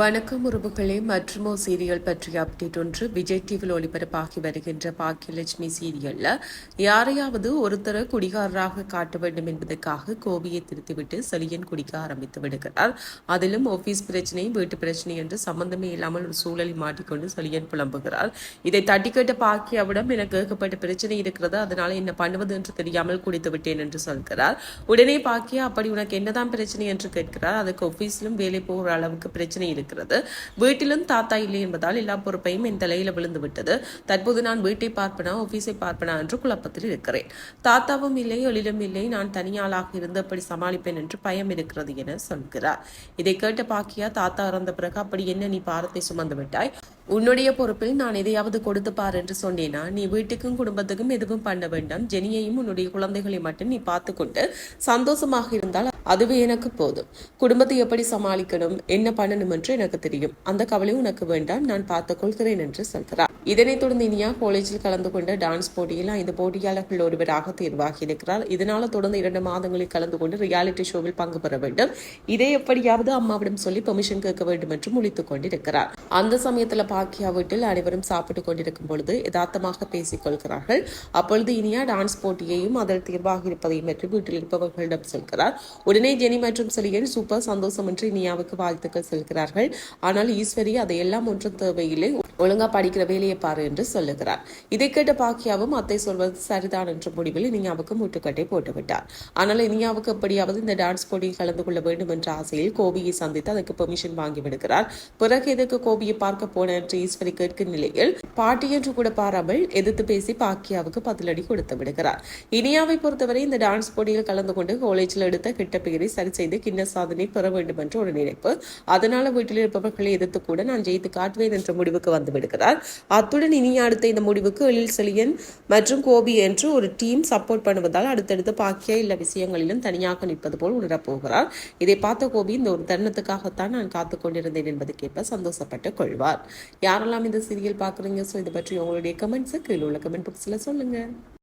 வணக்கம் உறவுகளே மற்றுமோ சீரியல் பற்றிய அப்டேட் ஒன்று விஜய் டிவியில் ஒளிபரப்பாகி வருகின்ற பாக்கியலட்சுமி சீரியல்ல. யாரையாவது ஒருத்தரை குடிகாரராக காட்ட வேண்டும் என்பதற்காக கோபியை திருத்திவிட்டு செலியன் குடிக்க ஆரம்பித்து விடுகிறார். அதிலும் ஆஃபீஸ் பிரச்சனை வீட்டு பிரச்சனை என்று சம்பந்தமே இல்லாமல் ஒரு சூழலில் மாட்டிக்கொண்டு செலியன் புலம்புகிறார். இதை தட்டி கேட்ட பாக்கியாவிடம் எனக்கு ஏகப்பட்ட பிரச்சனை இருக்கிறது அதனால என்ன பண்ணுவது என்று தெரியாமல் குடித்து விட்டேன் என்று சொல்கிறார். உடனே பாக்கியா அப்படி உனக்கு என்னதான் பிரச்சனை? என்று கேட்கிறார். அதுக்கு ஆஃபீஸிலும் வேலை போகிற அளவுக்கு பிரச்சனை இருக்கிறது. வீட்டிலும் தாத்தா இல்லை என்பதால் எல்லா பொறுப்பையும் என் தலையில விழுந்து விட்டது. தற்போது நான் வீட்டை பார்ப்பனா ஆபீஸை பார்ப்பனா என்று குழப்பத்தில் இருக்கிறேன். தாத்தாவும் இல்லை எழிலும் இல்லை நான் தனியாளாக இருந்து அப்படி சமாளிப்பேன் என்று பயம் இருக்கிறது என சொல்கிறார். இதை கேட்ட பாக்கியா தாத்தா இறந்த பிறகு அப்படி என்ன நீ பாரத்தை சுமந்து விட்டாய்? உன்னுடைய பொறுப்பில் நான் எதையாவது கொடுத்து பார் என்று சொன்னேனா? நீ வீட்டுக்கும் குடும்பத்துக்கும் எதுவும் பண்ண வேண்டாம். ஜெனியையும் உன்னுடைய குழந்தைகளை மட்டும் நீ பார்த்துக்கொண்டு சந்தோஷமாக இருந்தால் அதுவே எனக்கு போதும். குடும்பத்தை எப்படி சமாளிக்கணும்? என்ன பண்ணணும் என்று எனக்கு தெரியும். அந்த கவலை உனக்கு வேண்டாம். நான் பார்த்துக் கொள்கிறேன் என்று சொல்கிறார். இதனைத் தொடர்ந்து இனியா காலேஜில் கலந்து கொண்ட டான்ஸ் போட்டியில் ஐந்து போட்டியாளர்கள் ஒருவராக தேர்வாகி இருக்கிறார் இதனால தொடர்ந்து இரண்டு மாதங்களில் கலந்து கொண்டு ரியாலிட்டி ஷோவில் பங்கு பெற வேண்டும். இதை எப்படியாவது அம்மாவிடம் சொல்லி பெர்மிஷன் கேட்க வேண்டும் என்று முழித்துக் கொண்டிருக்கிறார். அந்த சமயத்தில் பாக்கியா வீட்டில் அனைவரும் சாப்பிட்டுக் கொண்டிருக்கும் பொழுது யதார்த்தமாக பேசிக் கொள்கிறார்கள். அப்பொழுது இனியா டான்ஸ் போட்டியையும் அதில் தேர்வாக இருப்பதையும் பற்றி வீட்டில் இருப்பவர்களிடம் சொல்கிறார். உடனே ஜெனி மற்றும் செலியன் சூப்பர் சந்தோஷம் என்று இனியாவுக்கு வாழ்த்துக்கள் செல்கிறார்கள். ஆனால் ஈஸ்வரி அதையெல்லாம் ஒன்றும் தேவையில்லை. ஒழுங்கா படிக்கிற வேலையை பாரு என்று சொல்லுகிறார். இதை கேட்ட பாக்கியாவும் அத்தை சொல்வது சரிதான் என்ற முடிவில் இனியாவுக்கு முட்டுக்கட்டை போட்டுவிட்டார். ஆனால் இனியாவுக்கு எப்படியாவது இந்த டான்ஸ் போட்டியில் கலந்து கொள்ள வேண்டும் என்ற ஆசையில் கோபியை சந்தித்து அதற்கு பெர்மிஷன் வாங்கி விடுகிறார். பிறகு எதற்கு கோபியை பார்க்க போன என்று ஈஸ்வரி கேட்கும் நிலையில் பாட்டி என்று கூட பாராமல் எதிர்த்து பேசி பாக்கியாவுக்கு பதிலடி கொடுத்து விடுகிறார். இனியாவை பொறுத்தவரை இந்த டான்ஸ் போட்டியில் கலந்து கொண்டு காலேஜில் எடுத்த கிட்ட பெயரை சரி செய்து கிண்ண சாதனை பெற வேண்டும் என்ற ஒரு நினைப்பு. அதனால வீட்டில் இருப்பவர்களை எதிர்த்து கூட நான் ஜெயித்து காட்டுவேன் என்ற முடிவுக்கு வந்து விடுகிறார் அத்துடன் இனி அடுத்த இந்த முடிவுக்கு எழில் செலியன் மற்றும் கோபி என்று ஒரு டீம் சப்போர்ட் பண்ணுவதால் அடுத்தடுத்து பாக்கிய இல்ல விஷயங்களிலும் தனியாக நிற்பது போல் உணரப்போகிறார் இதை பார்த்த கோபி இந்த ஒரு தருணத்துக்காகத்தான் நான் காத்து கொண்டிருந்தேன் என்பது கேட்ப சந்தோஷப்பட்டு கொள்வார். யாரெல்லாம் இந்த சீரியல் பார்க்குறீங்க? ஸோ இதை பற்றி உங்களுடைய கமெண்ட்ஸை கீழே உள்ள கமெண்ட் பாக்ஸில் சொல்லுங்க.